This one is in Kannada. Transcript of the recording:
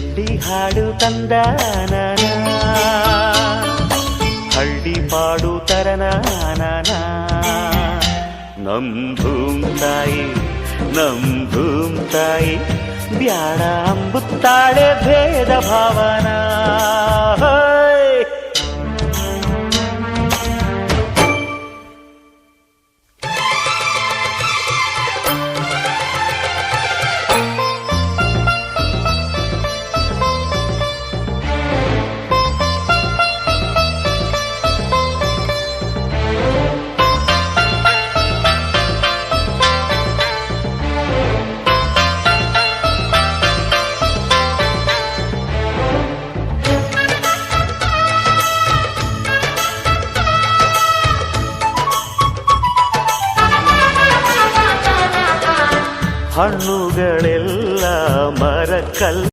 ಬೆಳ್ಳಿ ಹಾಡು ತಂದಾನ ಹಳ್ಳಿ ಪಾಡು ತರನಾನ ನಮ್ ತಾಯಿ ನಮ್ ತಾಯಿ ಬ್ಯಾಡ ಅಂಬುತ್ತಾಳೆ ಭೇದ ಭಾವನ. കണ്ണുകളെല്ലാം മരക്കൽ